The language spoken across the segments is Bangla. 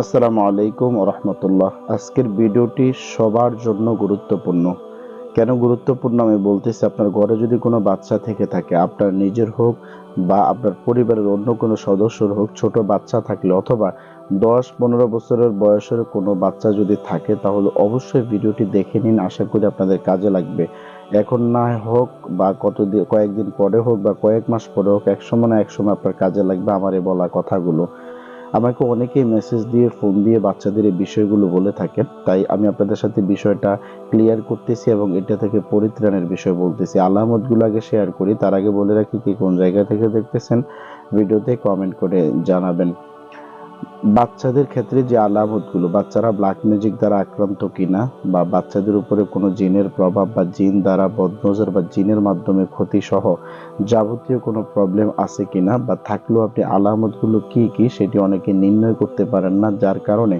আসসালামু আলাইকুম রহমতুল্লাহ। আজকের ভিডিওটি সবার জন্য গুরুত্বপূর্ণ। কেন গুরুত্বপূর্ণ আমি বলতেছি, আপনার ঘরে যদি কোনো বাচ্চা থেকে থাকে, আপনার নিজের হোক বা আপনার পরিবারের অন্য কোনো সদস্যর হোক, ছোট বাচ্চা থাকলে অথবা দশ পনেরো বছরের বয়সের কোনো বাচ্চা যদি থাকে, তাহলে অবশ্যই ভিডিওটি দেখে নিন। আশা করি আপনাদের কাজে লাগবে। এখন না হোক বা কত কয়েকদিন পরে হোক বা কয়েক মাস পরে হোক এক সময় না এক সময় আপনার কাজে লাগবে আমার এই বলা কথাগুলো। আমাকে অনেকেই মেসেজ দিয়ে ফোন দিয়ে বাচ্চাদের এই বিষয়গুলো বলে থাকেন। তাই আমি আপনাদের সাথে বিষয়টা ক্লিয়ার করতেছি এবং এটা থেকে পরিত্রাণের বিষয় বলতেছি। আলামতগুলো আগে শেয়ার করি, তার আগে বলে রাখি কি কোন জায়গা থেকে দেখতেছেন, ভিডিওতে কমেন্ট করে জানাবেন। বাচ্চাদের ক্ষেত্রে যে আলামতগুলো, বাচ্চারা ব্ল্যাক ম্যাজিক দ্বারা আক্রান্ত কিনা বা বাচ্চাদের উপরে কোনো জিনের প্রভাব বা জিন দ্বারা বদনজর বা জিনের মাধ্যমে ক্ষতি সহ যাবতীয় কোনো প্রবলেম আছে কিনা বা থাকলেও আপনি আলামতগুলো কি কি সেটি অনেকে নির্ণয় করতে পারেন না, যার কারণে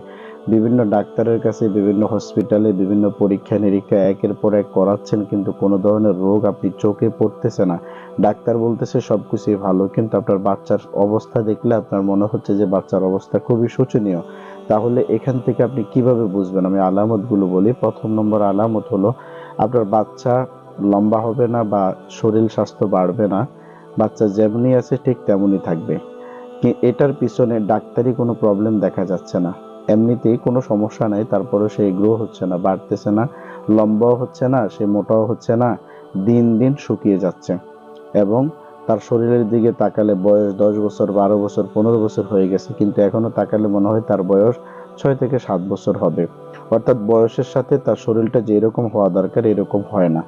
বিভিন্ন ডাক্তারের কাছে, বিভিন্ন হসপিটালে বিভিন্ন পরীক্ষা নিরীক্ষা একের পর এক করাচ্ছেন, কিন্তু কোনো ধরনের রোগ আপনি চোখে পড়তেছে না। ডাক্তার বলতেছে সব কিছুই ভালো, কিন্তু আপনার বাচ্চার অবস্থা দেখলে আপনার মনে হচ্ছে যে বাচ্চার অবস্থা খুবই শোচনীয়। তাহলে এখান থেকে আপনি কীভাবে বুঝবেন? আমি আলামতগুলো বলি। প্রথম নম্বর আলামত হলো, আপনার বাচ্চা লম্বা হবে না বা শরীর স্বাস্থ্য বাড়বে না, বাচ্চা যেমনি আছে ঠিক তেমনই থাকবে। এটার পিছনে ডাক্তারি কোনো প্রবলেম দেখা যাচ্ছে না। এমনিতেই কোনো সমস্যা নাই তারপরে সে গ্রো হচ্ছে না, বাড়তেছে না, লম্বাও হচ্ছে না, সে মোটাও হচ্ছে না, দিন দিন শুকিয়ে যাচ্ছে। এবং তার শরীরের দিকে তাকালে বয়স দশ বছর, বারো বছর, পনেরো বছর হয়ে গেছে, কিন্তু এখনও তাকালে মনে হয় তার বয়স ছয় থেকে সাত বছর হবে। অর্থাৎ বয়সের সাথে তার শরীরটা যেরকম হওয়া দরকার এরকম হয় না।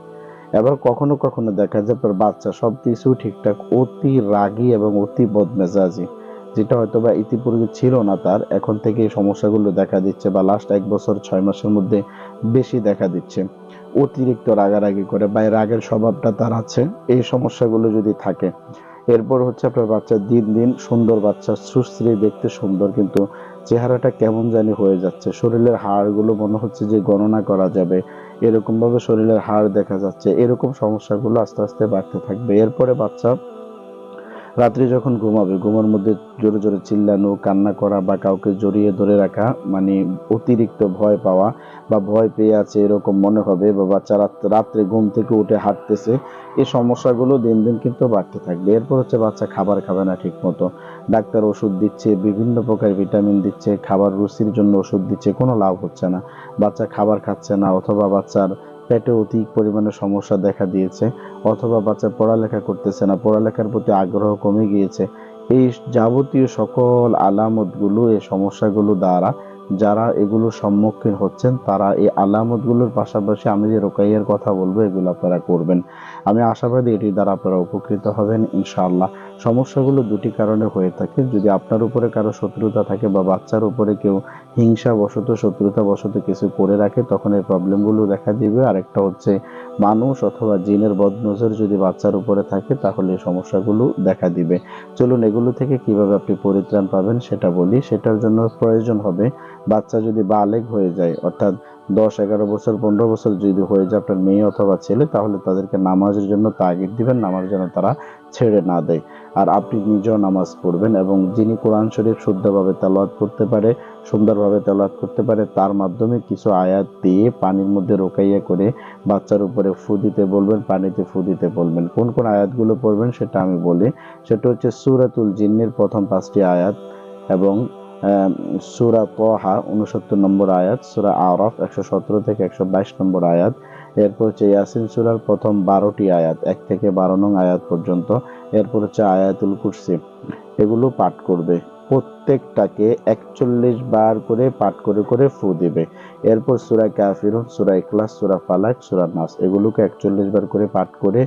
এবার কখনো কখনো দেখা যায়, তার বাচ্চা সব কিছু ঠিকঠাক, অতি রাগী এবং অতি বদমেজাজি। যেটা হয়তো বা ইতিপূর্বে ছিল না তার, এখন থেকে সমস্যাগুলো দেখা দিচ্ছে বা লাস্ট এক বছর ছয় মাসের মধ্যে বেশি দেখা দিচ্ছে। অতিরিক্ত রাগারাগি করে বা রাগের স্বভাবটা তার আছে, এই সমস্যাগুলো যদি থাকে। এরপর হচ্ছে আপনার বাচ্চা দিন দিন সুন্দর বাচ্চা, সুশ্রী, দেখতে সুন্দর, কিন্তু চেহারাটা কেমন জানি হয়ে যাচ্ছে। শরীরের হাড়গুলো মনে হচ্ছে যে গণনা করা যাবে। এরকম ভাবে শরীরের হাড় দেখা যাচ্ছে। এরকম সমস্যাগুলো আস্তে আস্তে বাড়তে থাকবে। এরপরে বাচ্চা রাত্রি যখন ঘুমাবে, ঘুমার মধ্যে জোরে জোরে চিল্লানো, কান্না করা বা কাউকে জড়িয়ে ধরে রাখা মানে অতিরিক্ত ভয় পাওয়া বা ভয় পেয়ে আছে এরকম মনে হবে বা বাচ্চা রাত্রে ঘুম থেকে উঠে হাঁটতেছে, এই সমস্যাগুলো দিন দিন কিন্তু বাড়তে থাকবে। এরপর হচ্ছে বাচ্চা খাবার খাবে না ঠিক মতো ডাক্তার ওষুধ দিচ্ছে, বিভিন্ন প্রকার ভিটামিন দিচ্ছে, খাবার রুচির জন্য ওষুধ দিচ্ছে, কোনো লাভ হচ্ছে না। বাচ্চা খাবার খাচ্ছে না অথবা বাচ্চার পেটে অধিক পরিমাণে সমস্যা দেখা দিয়েছে, অথবা বাচ্চা পড়ালেখা করতেছে না, পড়ালেখার প্রতি আগ্রহ কমে গিয়েছে। এই যাবতীয় সকল আলামতগুলো, এই সমস্যাগুলো দ্বারা যারা এগুলোর সম্মুখীন হচ্ছেন, তারা এই আলামতগুলোর পাশাপাশি আমি যে রোকাইয়ের কথা বলব, এগুলো আপনারা করবেন। আমি আশাবাদী এটি দ্বারা আপনারা উপকৃত হবেন, ইনশাআল্লাহ। সমস্যাগুলো দুটি কারণে হয়ে থাকে। যদি আপনার উপরে কারও শত্রুতা থাকে বা বাচ্চার উপরে কেউ হিংসা বশত শত্রুতা বশত কিছু করে রাখে, তখন এই প্রবলেমগুলো দেখা দিবে। আরেকটা হচ্ছে মানুষ অথবা জিনের বদনজর যদি বাচ্চার উপরে থাকে, তাহলে এই সমস্যাগুলো দেখা দিবে। চলুন এগুলো থেকে কীভাবে আপনি পরিত্রাণ পাবেন সেটা বলি। সেটার জন্য প্রয়োজন হবে, বাচ্চা যদি বালেগ হয়ে যায়, অর্থাৎ দশ, এগারো বছর, পনেরো বছর যদি হয়ে যায় আপনার মেয়ে অথবা ছেলে, তাহলে তাদেরকে নামাজের জন্য তাগিদ দিবেন, নামাজ যেন তারা ছেড়ে না দেয়। আর আপনি নিজেও নামাজ পড়বেন এবং যিনি কোরআন শরীফ শুদ্ধভাবে তেলাওয়াত করতে পারে, সুন্দরভাবে তেলাওয়াত করতে পারে, তার মাধ্যমে কিছু আয়াত দিয়ে পানির মধ্যে রোকাইয়া করে বাচ্চার উপরে ফু দিতে বলবেন, পানিতে ফু দিতে বলবেন। কোন কোন আয়াতগুলো পড়বেন সেটা আমি বলি। সেটা হচ্ছে সুরাতুল জিন্নের প্রথম পাঁচটি আয়াত এবং সুরা পহা উনসত্তর নম্বর আয়াত, সুরা আরফ একশো সতেরো থেকে একশো বাইশ নম্বর আয়াত। এরপর হচ্ছে ইয়াসিন সুরার প্রথম বারোটি আয়াত, এক থেকে বারো নং আয়াত পর্যন্ত। এরপর হচ্ছে আয়াতুল কুরসি, এগুলো পাঠ করবে। প্রত্যেকটাকে একচল্লিশ বার করে পাঠ করে করে ফু দিবে। এরপর সুরা কাফিরুন, সুরা ইখলাস, সুরা ফালাক, সুরা নাস, এগুলোকে একচল্লিশ বার করে পাঠ করে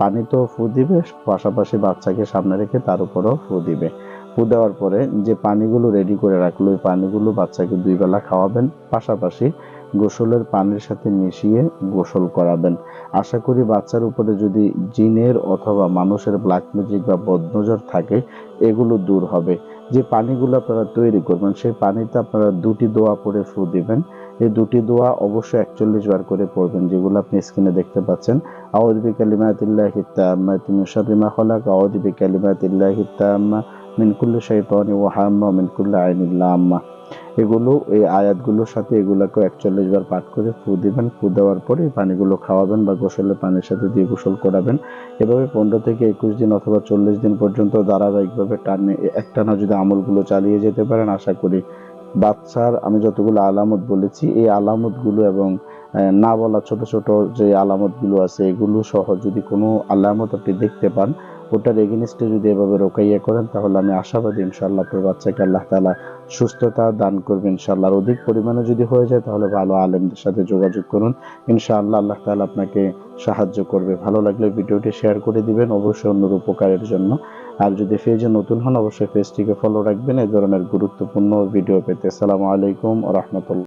পানিতেও ফু দিবে, পাশাপাশি বাচ্চাকে সামনে রেখে তার উপরও ফু দিবে। ফু দেওয়ার পরে যে পানিগুলো রেডি করে রাখল, ওই পানিগুলো বাচ্চাকে দুই বেলা খাওয়াবেন। পাশাপাশি গোসলের পানির সাথে মিশিয়ে গোসল করাবেন। আশা করি বাচ্চার উপরে যদি জিনের অথবা মানুষের ব্ল্যাক ম্যাজিক বা বদনজর থাকে, এগুলো দূর হবে। যে পানিগুলো আপনারা তৈরি করবেন, সেই পানিতে আপনারা দুটি দোয়া পরে ফু দিবেন। এই দুটি দোয়া অবশ্যই একচল্লিশ বার করে পড়বেন, যেগুলো আপনি স্ক্রিনে দেখতে পাচ্ছেন। আউযু বিকালিমাতিল্লাহি তাম্মাতি তুমি শাররি মা খালাক, আউযু বিকালিমাতিল্লাহি তাম্মা মিন কুল্লি শাইতানি ওয়া হাম্মা মিন কুল্লি আইনিল লাম্মা। এগুলো, এই আয়াতগুলোর সাথে এগুলাকে একচল্লিশ বার পাঠ করে ফু দিবেন। ফু দেওয়ার পরে পানিগুলো খাওয়াবেন বা গোসলের পানির সাথে দিয়ে গোসল করাবেন। এভাবে পনেরো থেকে একুশ দিন অথবা চল্লিশ দিন পর্যন্ত ধারাবাহিকভাবে টানে, একটানা যদি আমলগুলো চালিয়ে যেতে পারেন, আশা করি বাচ্চার, আমি যতগুলো আলামত বলেছি, এই আলামতগুলো এবং না বলা ছোট ছোট যে আলামতগুলো আছে, এগুলো সহ যদি কোনো আলামত আপনি দেখতে পান ওটার এগেনিস্টে যদি এভাবে রোকাইয়া করেন, তাহলে আমি আশাবাদী ইনশাল্লাহ আপনার বাচ্চাকে আল্লাহ তালা সুস্থতা দান করবে ইনশাল্লাহ অধিক পরিমাণে যদি হয়ে যায়, তাহলে ভালো আলেমদের সাথে যোগাযোগ করুন। ইনশাআল্লাহ আল্লাহ তালা আপনাকে সাহায্য করবে। ভালো লাগলে ভিডিওটি শেয়ার করে দিবেন, অবশ্যই অন্যর উপকারের জন্য। আর যদি পেজে নতুন হন, অবশ্যই পেজটিকে ফলো রাখবেন। এই ধরনের গুরুত্বপূর্ণ ভিডিও পেতে। আসসালামু আলাইকুম রহমতুল্লাহ।